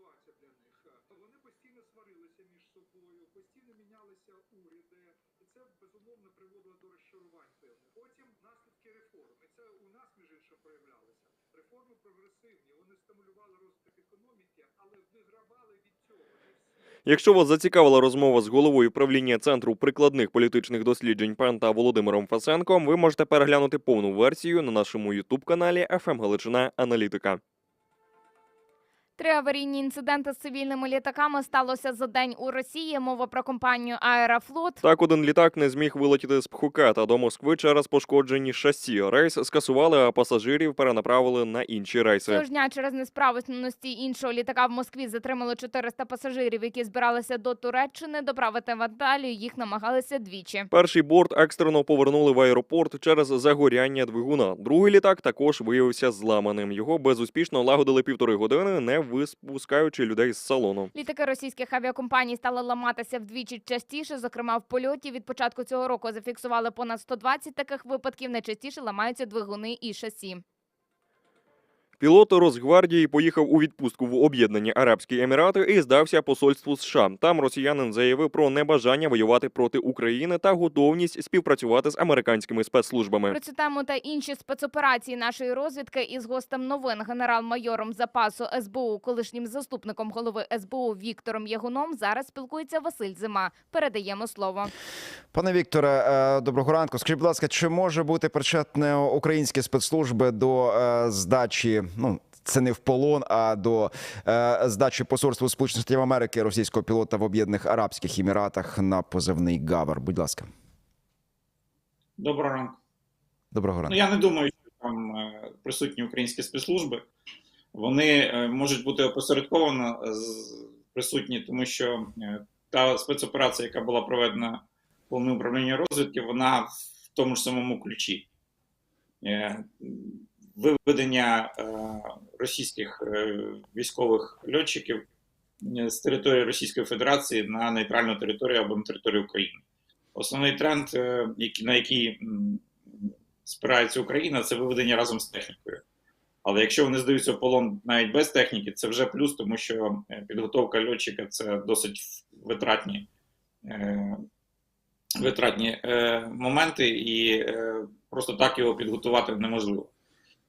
ситуація для них. Е, Вони постійно сварилися між собою, постійно мінялися уряди, і це безумовно приводило до розчарувань певних. Потім наслідки реформ. І це у нас між іншим проявлялося. Реформи прогресивні, вони стимулювали розвиток економіки, але вигравали від цього. Якщо вас зацікавила розмова з головою правління центру прикладних політичних досліджень ПЕН та Володимиром Фасенком, ви можете переглянути повну версію на нашому ютуб каналі «ФМ Галичина Аналітика. Три аварійні інциденти з цивільними літаками сталося за день у Росії. Мова про компанію Аерофлот. Так, один літак не зміг вилетіти з Пхукета до Москви через пошкоджені шасі. Рейс скасували, а пасажирів перенаправили на інші рейси. Цього ж дня через несправності іншого літака в Москві затримали 400 пасажирів, які збиралися до Туреччини. Доправити в Анталію їх намагалися двічі. Перший борт екстрено повернули в аеропорт через загоряння двигуна. Другий літак також виявився зламаним. Його безуспішно лагодили півтори години, не випускаючи людей з салону. Літаки російських авіакомпаній стали ламатися вдвічі частіше. Зокрема, в польоті від початку цього року зафіксували понад 120 таких випадків. Найчастіше ламаються двигуни і шасі. Пілот Росгвардії поїхав у відпустку в Об'єднані Арабські Емірати і здався посольству США. Там росіянин заявив про небажання воювати проти України та готовність співпрацювати з американськими спецслужбами. Про цю тему та інші спецоперації нашої розвідки із гостем новин генерал-майором запасу СБУ, колишнім заступником голови СБУ Віктором Ягуном. Зараз спілкується Василь Зима. Передаємо слово. Пане Вікторе, е, доброго ранку. Скажіть, будь ласка, чи може бути причетне українські спецслужби до е, здачі? Ну це не в полон, а до е, здачі посольству Сполучених Штатів Америки російського пілота в Об'єднаних Арабських Еміратах на позивний Гавар? Будь ласка, Доброго ранку. доброго Ну ранку. я не думаю, що там е, присутні українські спецслужби. Вони е, можуть бути опосередковано присутні, тому що е, та спецоперація, яка була проведена головним управлінням розвідки, вона в тому ж самому ключі. Виведення е, російських е, військових льотчиків е, з території Російської Федерації на нейтральну територію або на територію України. Основний тренд, на який спирається Україна, це виведення разом з технікою. Але якщо вони здаються в полон навіть без техніки, це вже плюс, тому що підготовка льотчика це досить витратні, витратні моменти, і просто так його підготувати неможливо.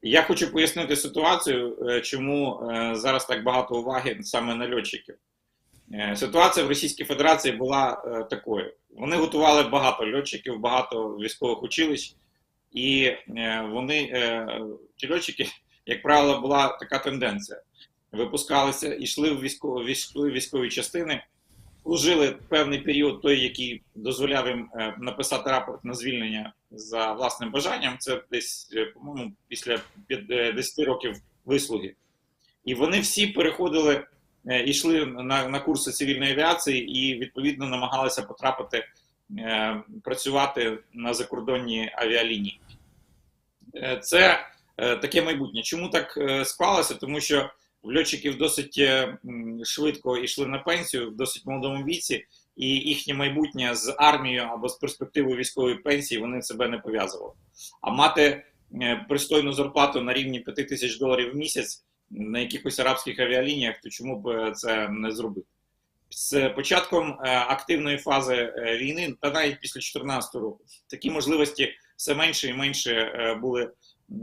Я хочу пояснити ситуацію, е, чому е, зараз так багато уваги саме на льотчиків. Е, Ситуація в Російській Федерації була такою: вони готували багато льотчиків, багато військових училищ, і вони, ті льотчики, як правило, була така тенденція. Випускалися, йшли в військові, військові частини, служили певний період, той, який дозволяв їм е, написати рапорт на звільнення за власним бажанням. Це десь, е, по-моєму, після п'ят- е, 10 років вислуги. І вони всі переходили, йшли на, на курси цивільної авіації і відповідно намагалися потрапити працювати на закордонні авіалінії. Це таке майбутнє. Чому так склалося? Тому що льотчиків досить е, швидко йшли на пенсію в досить молодому віці, і їхнє майбутнє з армією або з перспективою військової пенсії вони себе не пов'язували. А мати е, пристойну зарплату на рівні 5 тисяч доларів в місяць на якихось арабських авіалініях, то чому б е, це не зробити? З початком активної фази війни, та навіть після 2014 року, такі можливості все менше і менше були.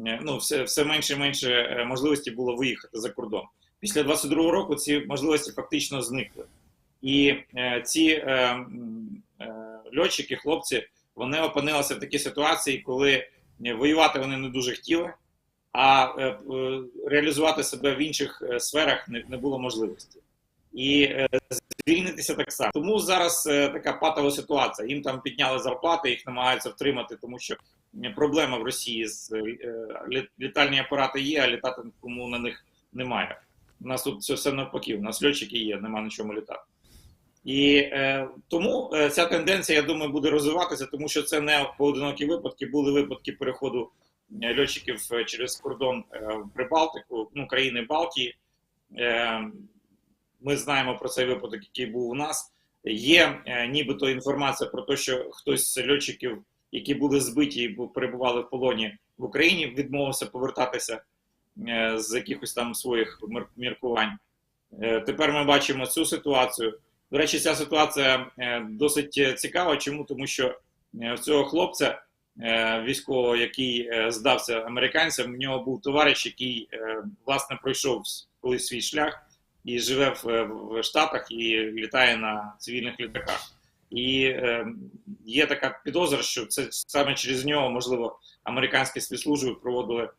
Е, Ну, все, все менше і менше е, можливості було виїхати за кордон. Після 22 року ці можливості фактично зникли. І е, ці е, е, льотчики, хлопці, вони опинилися в такій ситуації, коли е, воювати вони не дуже хотіли, а е, реалізувати себе в інших сферах не, не було можливості. І звільнитися так само. Тому зараз е, така патова ситуація. Їм там підняли зарплати, їх намагаються втримати, тому що проблема в Росії з е, літальні апарати є, а літати кому на них немає. У нас тут все, все навпаки, у нас льотчики є, нема на чому літати. І е, тому е, ця тенденція, я думаю, буде розвиватися, тому що це не поодинокі випадки, були випадки переходу е, льотчиків через кордон е, в Прибалтику, ну, країни Балтії. Е, ми знаємо про цей випадок, який був у нас. Є е, нібито інформація про те, що хтось з льотчиків, які були збиті і перебували в полоні в Україні, відмовився повертатися е, з якихось там своїх мір- міркувань. Е, Тепер ми бачимо цю ситуацію. До речі, ця ситуація досить цікава. Чому? Тому що в цього хлопця військового, який здався американцям, в нього був товариш, який власне пройшов колись свій шлях і живе в, в Штатах і літає на цивільних літаках. І е, є така підозра, що це саме через нього, можливо, американські спецслужби проводили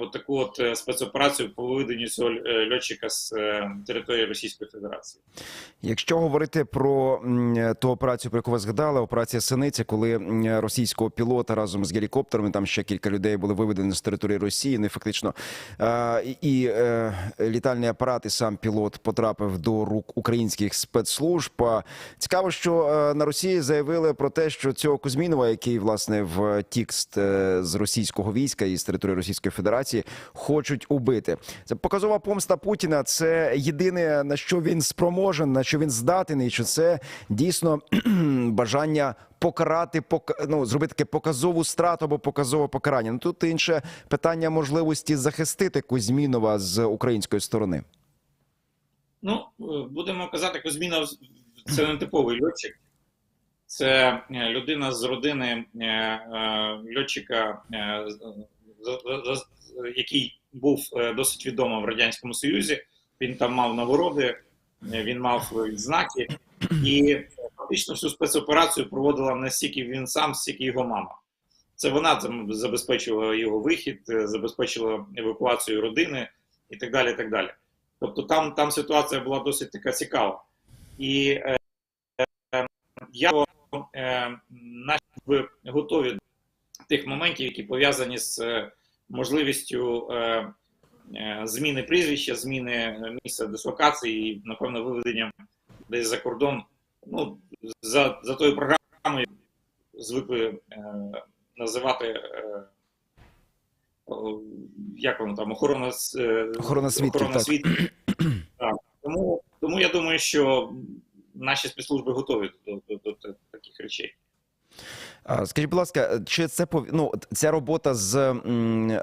от таку от е, спецоперацію по виведенню цього е, льотчика з е, території Російської Федерації. Якщо говорити про ту операцію, про яку ви згадали, операція Синиця, коли російського пілота разом з гелікоптерами, там ще кілька людей були виведені з території Росії. І фактично е, і, е, літальний апарат, і сам пілот потрапив до рук українських спецслужб. Цікаво, що е, на Росії заявили про те, що цього Кузьмінова, який власне втік е, з російського війська і з території Російської Федерації, хочуть убити. Це показова помста Путіна. Це єдине на що він спроможен, на що він здатний, і що це дійсно бажання покарати, пок... ну, зробити таке показову страту або показове покарання. Ну тут інше питання можливості захистити Кузьмінова з української сторони. Ну, е, будемо казати, Кузьмінов це не типовий льотчик. Це е, людина з родини е, льотчика, який був е, досить відомим в Радянському Союзі. Він там мав нагороди, е, він мав відзнаки. І е, фактично всю спецоперацію проводила не стільки він сам, стільки його мама. Це вона там забезпечувала його вихід, е, забезпечила евакуацію родини і так далі. Так далі. Тобто там, там ситуація була досить така цікава. І е, е, я е, готові тих моментів, які пов'язані з е, можливістю е, е, зміни прізвища, зміни місця дислокації і, напевно, виведення десь за кордон. Ну, за, за тою програмою звикли називати. Як воно там, охорона, Охорона свідків, охорона так. свідків. Так. Тому, тому я думаю, що наші спецслужби готові до, до, до, до таких речей. Скажіть, будь ласка, чи це ну, ця робота з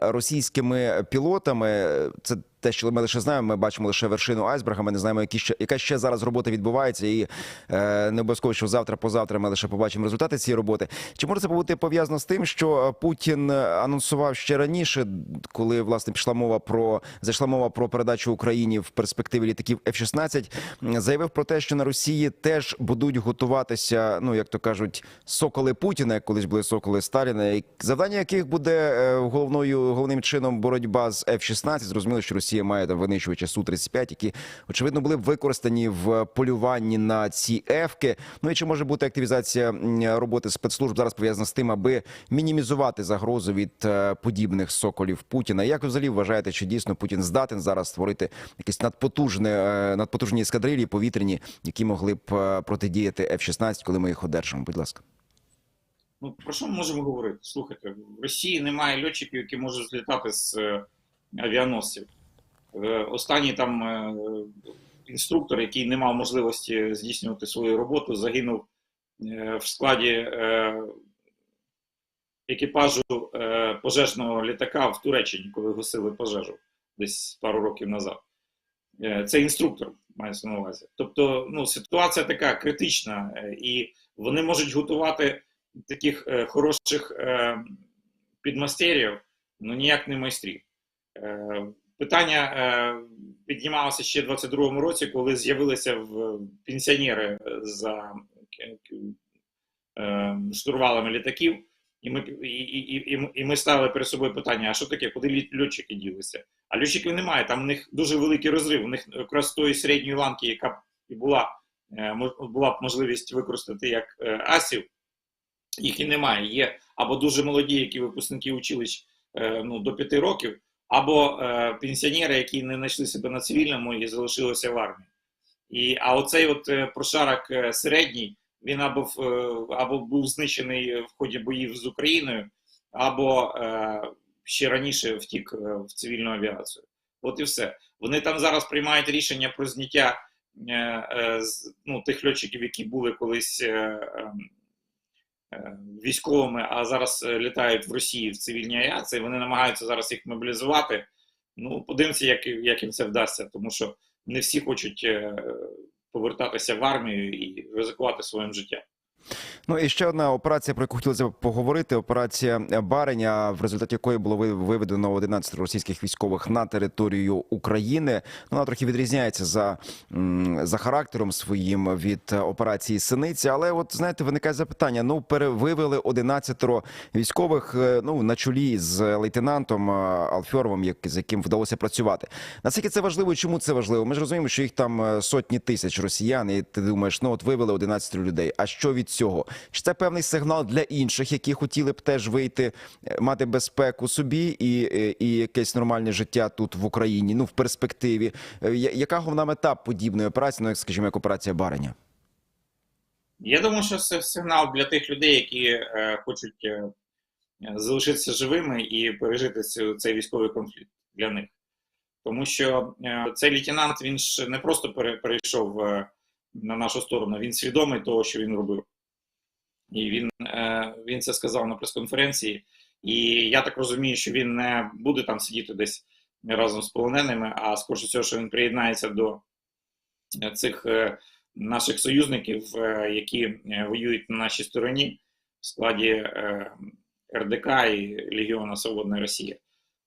російськими пілотами? Це те, що ми лише знаємо. Ми бачимо лише вершину айсберга. Ми не знаємо, які ще яка ще зараз робота відбувається, і е, не обов'язково, що завтра, позавтра ми лише побачимо результати цієї роботи. Чи може це бути пов'язано з тим, що Путін анонсував ще раніше, коли власне пішла мова про зайшла мова про передачу Україні в перспективі літаків F-16, заявив про те, що на Росії теж будуть готуватися, ну як то кажуть, соколи Путіна, як колись були соколи Сталіна, завдання яких буде е, головною головним чином боротьба з F-16. Зрозуміло, що Росія має там винищувачі Су-35, які очевидно були використані в полюванні на ці ефки. Ну і чи може бути активізація роботи спецслужб зараз пов'язана з тим, аби мінімізувати загрозу від е, подібних соколів Путіна? Як взагалі вважаєте, чи дійсно Путін здатен зараз створити якісь надпотужне е, надпотужні ескадрилі повітряні, які могли б протидіяти F-16, коли ми їх одержимо? Будь ласка. Ну, про що ми можемо говорити? Слухайте, в Росії немає льотчиків, які можуть злітати з е, авіаносців. Е, останній там е, інструктор, який не мав можливості здійснювати свою роботу, загинув в складі екіпажу пожежного літака в Туреччині, коли гасили пожежу десь пару років назад. Це інструктор мається на увазі. Тобто, ну, ситуація така критична, і вони можуть готувати таких е, хороших е, підмастерів, ну ніяк не майстрів. Е, питання піднімалося ще в 22-му році, коли з'явилися пенсіонери за штурвалами літаків, і ми, і, і, і, ми ставили перед собою питання: а що таке, куди льотчики ділися? А льотчиків немає, там у них дуже великий розрив. У них якраз тої середньої ланки, яка б і була, була б можливість використати як асів, їх і немає. Є або дуже молоді, які випускники училищ е, ну, до п'яти років, або е, пенсіонери, які не знайшли себе на цивільному і залишилися в армії. І, а оцей от е, прошарок середній, він або, або був знищений в ході боїв з Україною, або ще раніше втік в цивільну авіацію. От і все. Вони там зараз приймають рішення про зняття ну, тих льотчиків, які були колись. Е, Військовими, а зараз е, літають в Росії в цивільній авіації. Вони намагаються зараз їх мобілізувати Ну, подивимося, як, як їм це вдасться, тому що не всі хочуть е, повертатися в армію і ризикувати своїм життям. Ну і ще одна операція, про яку хотілося б поговорити. Операція Бареня, в результаті якої було ви- виведено 11 російських військових на територію України. Ну, Вона трохи відрізняється за, за характером своїм від операції Синиця. Але от знаєте, виникає запитання: ну перевивели 11 військових е, ну на чолі з лейтенантом е, Алфьоровим, як з яким вдалося працювати. Наскільки це важливо і чому це важливо? Ми ж розуміємо, що їх там е, сотні тисяч росіян, і ти думаєш, ну от вивели 11 людей. А що від цього? Чи це певний сигнал для інших, які хотіли б теж вийти, е, мати безпеку собі і, е, і якесь нормальне життя тут в Україні? Ну в перспективі, Е, яка головна мета подібної операції? Ну як скажімо, як операція Бареня? Я думаю, що це сигнал для тих людей, які е, хочуть е, залишитися живими і пережити цю, цей військовий конфлікт для них. Тому що е, цей лейтенант він ж не просто перейшов е, на нашу сторону, він свідомий того, що він робив. І він, е, він це сказав на прес-конференції. І я так розумію, що він не буде там сидіти десь разом з полоненими, а скоріше всього, що він приєднається до е, цих е, наших союзників, які воюють на нашій стороні в складі РДК і Легіона Свободної Росії.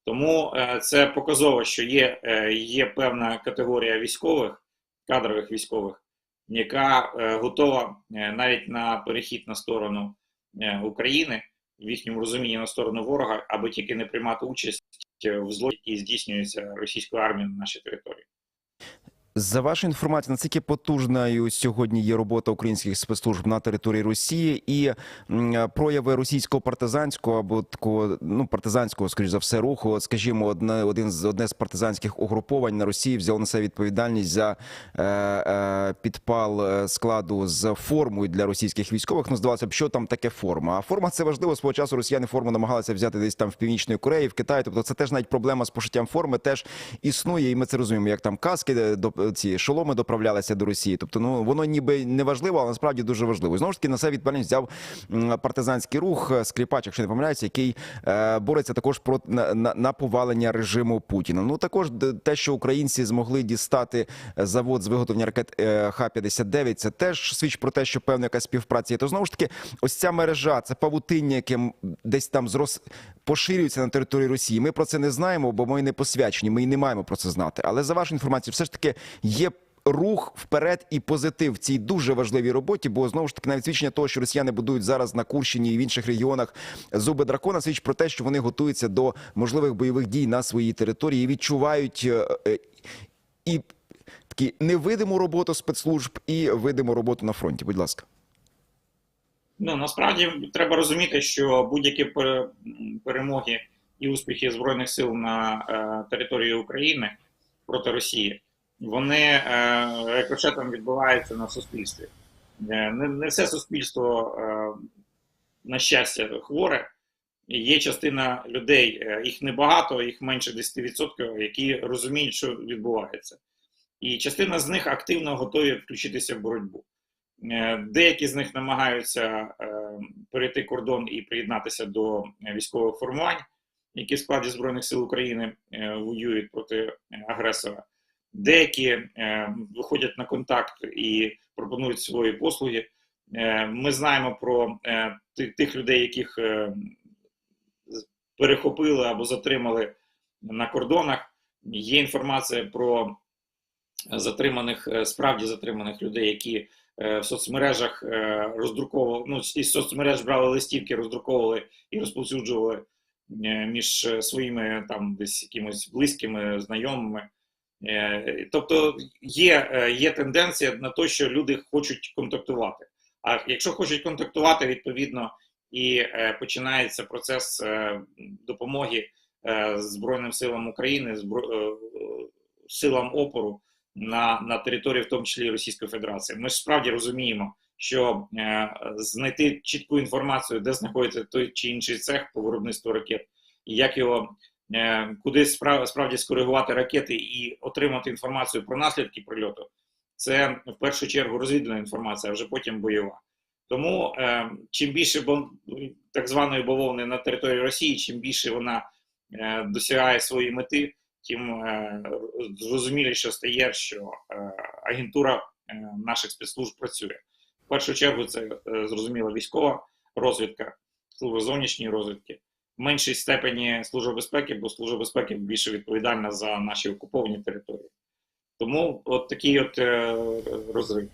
Тому це показово, що є, є певна категорія військових, кадрових військових, яка е, готова е, навіть на перехід на сторону е, України, в їхньому розумінні на сторону ворога, аби тільки не приймати участь в злоті, який здійснюється російською армією на нашій території. За вашою інформацією, наскільки потужною сьогодні є робота українських спецслужб на території Росії і прояви російського партизанського або такого ну партизанського, скоріш за все, руху, скажімо, одне один з одне з партизанських угруповань на Росії взяло на себе відповідальність за е, е, підпал е, складу з формою для російських військових. Ну здавалося б, що там таке форма. А форма це важливо. Свого часу росіяни форму намагалися взяти десь там в північної Кореї, в Китаї. Тобто, це теж навіть проблема з пошиттям форми теж існує, і ми це розуміємо, як там каски е, до ці шоломи доправлялися до Росії. Тобто, ну воно ніби не важливо, але насправді дуже важливо. І знову ж таки на себе відповідальність взяв партизанський рух е, скріпач, якщо не помиляюся, який е, бореться також проти на, на, на повалення режиму Путіна. Ну також те, що українці змогли дістати завод з виготовлення ракет е, Х-59, це теж свідчить про те, що певна якась співпраця є. То знову ж таки, ось ця мережа, це павутиння, яке м, десь там зрос поширюється на території Росії. Ми про це не знаємо, бо ми не посвячені. Ми і не маємо про це знати. Але за вашу інформацію, все ж таки є. Рух вперед і позитив в цій дуже важливій роботі, бо знову ж таки навіть свідчення того, що росіяни будують зараз на Курщині і в інших регіонах зуби дракона, свідчить про те, що вони готуються до можливих бойових дій на своїй території відчувають е, е, і такі невидиму роботу спецслужб і видиму роботу на фронті. Будь ласка. Ну насправді треба розуміти, що будь-які перемоги і успіхи збройних сил на е, території України проти Росії, вони е, рикошетом відбуваються на суспільстві. Е, не, не все суспільство, е, на щастя, хворе. Є частина людей, е, їх небагато, їх менше 10%, які розуміють, що відбувається. І частина з них активно готові включитися в боротьбу. Е, Деякі з них намагаються е, перейти кордон і приєднатися до військових формувань, які в складі Збройних сил України е, воюють проти агресора. Деякі виходять на контакт і пропонують свої послуги. Ми знаємо про тих людей, яких перехопили або затримали на кордонах. Є інформація про затриманих, справді затриманих людей, які в соцмережах е, роздруковували, ну, із соцмереж брали листівки, роздруковували і розповсюджували е, між е, своїми там десь якимось близькими, знайомими. Е, Тобто є, е, є тенденція на те, що люди хочуть контактувати. А якщо хочуть контактувати, відповідно і е, починається процес е, допомоги е, Збройним силам України, е, силам опору на, на території, в тому числі Російської Федерації. Ми ж справді розуміємо, що е, знайти чітку інформацію, де знаходиться той чи інший цех по виробництву ракет, і як його е, куди справ, справді скоригувати ракети і отримати інформацію про наслідки прильоту, це в першу чергу розвідувальна інформація, а вже потім бойова. Тому е, чим більше так званої бавовни на території Росії, чим більше вона е, досягає своєї мети, тим е, зрозуміліше стає, що е, агентура е, наших спецслужб працює. В першу чергу це зрозуміла військова розвідка, служба зовнішньої розвідки. В меншій степені служба безпеки, бо служба безпеки більше відповідальна за наші окуповані території. Тому от такий от розрив.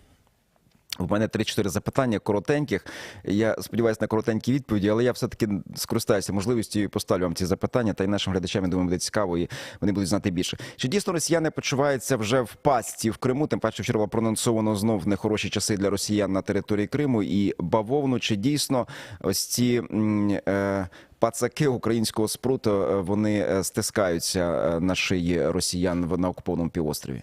У мене 3-4 запитання коротеньких. Я сподіваюся на коротенькі відповіді, але я все-таки скористаюся можливістю і поставлю вам ці запитання, та й нашим глядачам, я думаю, буде цікаво, і вони будуть знати більше. Чи дійсно росіяни почуваються вже в пастці в Криму? Тим паче вчора було проанонсовано знов нехороші часи для росіян на території Криму і бавовну. Чи дійсно ось ці е, пацаки українського спруту е, вони е, стискаються е, на шиї росіян на окупованому півострові?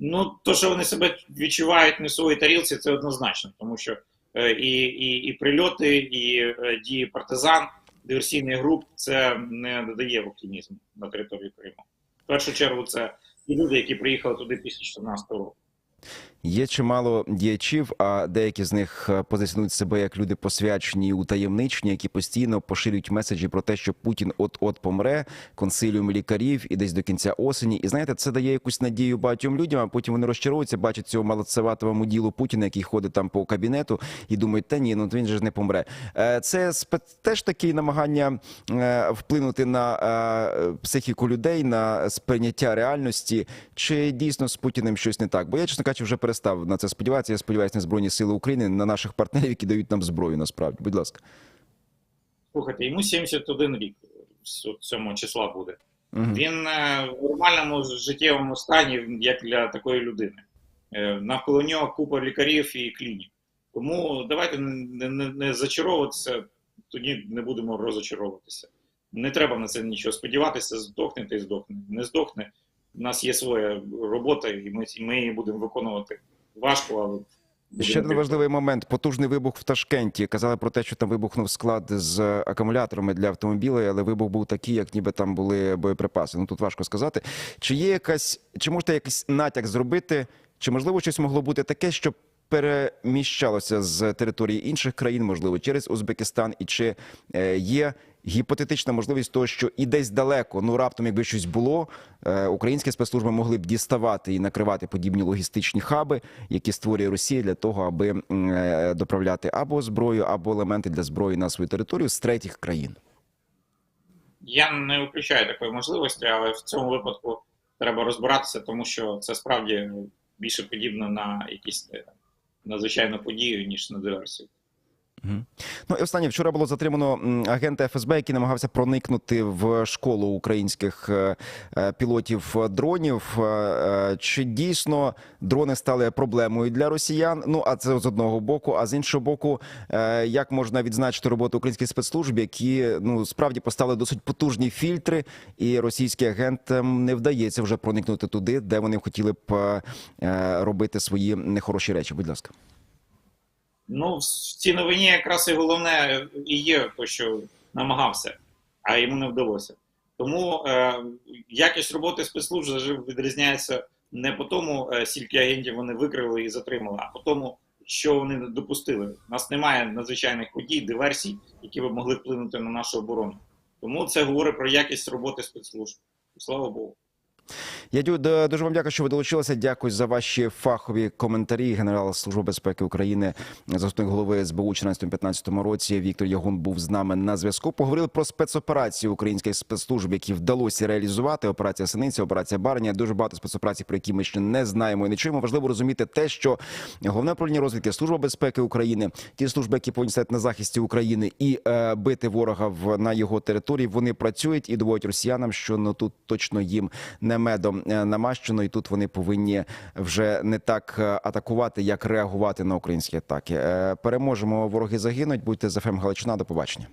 Ну, то, що вони себе відчувають не в своїй тарілці, це однозначно, тому що е, і, і, і прильоти, і е, дії партизан, диверсійних груп це не додає оптимізму на території Криму. В першу чергу, це ті люди, які приїхали туди після 14 року. Є чимало діячів, а деякі з них е, позиціонують себе як люди посвячені і утаємничені, які постійно поширюють меседжі про те, що Путін от-от помре, консиліум лікарів і десь до кінця осені. І знаєте, це дає якусь надію багатьом людям. А потім вони розчаровуються, бачать цього молодцеватого ділу Путіна, який ходить там по кабінету, і думають, та ні, ну він же ж не помре. Е, Це теж такі намагання е, вплинути на психіку людей, на сприйняття реальності. Чи дійсно з Путіним щось не так? Бо я, чесно кажучи, вже перестав на це сподіватися. Я сподіваюся на Збройні Сили України, на наших партнерів, які дають нам зброю. Насправді, будь ласка. Слухайте, йому 71 рік 7 числа буде. Мгм. Він е, в нормальному життєвому стані, як для такої людини. Е, Навколо нього купа лікарів і клінік. Тому давайте не, не, не зачаровуватися, тоді не будемо розочаровуватися. Не треба на це нічого сподіватися, здохне та й здохне. Не здохне. У нас є своя робота, і ми, ми її будемо виконувати важко, але Ще один важливий момент: потужний вибух в Ташкенті. Казали про те, що там вибухнув склад з акумуляторами для автомобілів, але вибух був такий, як ніби там були боєприпаси. Ну тут важко сказати. Чи є якась, чи можете якийсь натяк зробити, чи можливо щось могло бути таке, що переміщалося з території інших країн, можливо, через Узбекистан, і чи е, є гіпотетична можливість того, що і десь далеко, ну раптом, якби щось було, е, українські спецслужби могли б діставати і накривати подібні логістичні хаби, які створює Росія для того, аби е, доправляти або зброю, або елементи для зброї на свою територію з третіх країн. Я не виключаю такої можливості, але в цьому випадку треба розбиратися, тому що це справді більше подібно на якісь е, надзвичайну подію, ніж на диверсію. Ну і останнє вчора було затримано агента ФСБ, який намагався проникнути в школу українських е, е, пілотів дронів. Е, е, Чи дійсно дрони стали проблемою для росіян? Ну а це з одного боку. А з іншого боку, як можна відзначити роботу українських спецслужб, які ну справді поставили досить потужні фільтри, і російським агентам не вдається вже проникнути туди, де вони хотіли б робити свої нехороші речі. Будь ласка. Ну, в цій новині якраз і головне і є те, що намагався, а йому не вдалося. Тому е, якість роботи спецслужб відрізняється не по тому, е, скільки агентів вони викрили і затримали, а по тому, що вони допустили. У нас немає надзвичайних подій, диверсій, які б могли вплинути на нашу оборону. Тому це говорить про якість роботи спецслужб. Слава Богу. Я дуже вам дякую, що ви долучилися. Дякую за ваші фахові коментарі. Генерал Служби безпеки України, заступник голови СБУ у 2014-2015 році. Віктор Ягун був з нами на зв'язку. Поговорили про спецоперації українських спецслужб, які вдалося реалізувати. Операція Синиця, операція Барня. Дуже багато спецоперацій, про які ми ще не знаємо і не чуємо. Важливо розуміти те, що головне управління розвідки, служба безпеки України, ті служби, які повинні стати на захисті України і е, бити ворога в на його території. Вони працюють і доводять росіянам, що ну тут точно їм не медом е, намащено, і тут вони повинні вже не так е, атакувати, як реагувати на українські атаки. Е, Переможемо, вороги загинуть. Будьте з ФМ Галичина. До побачення.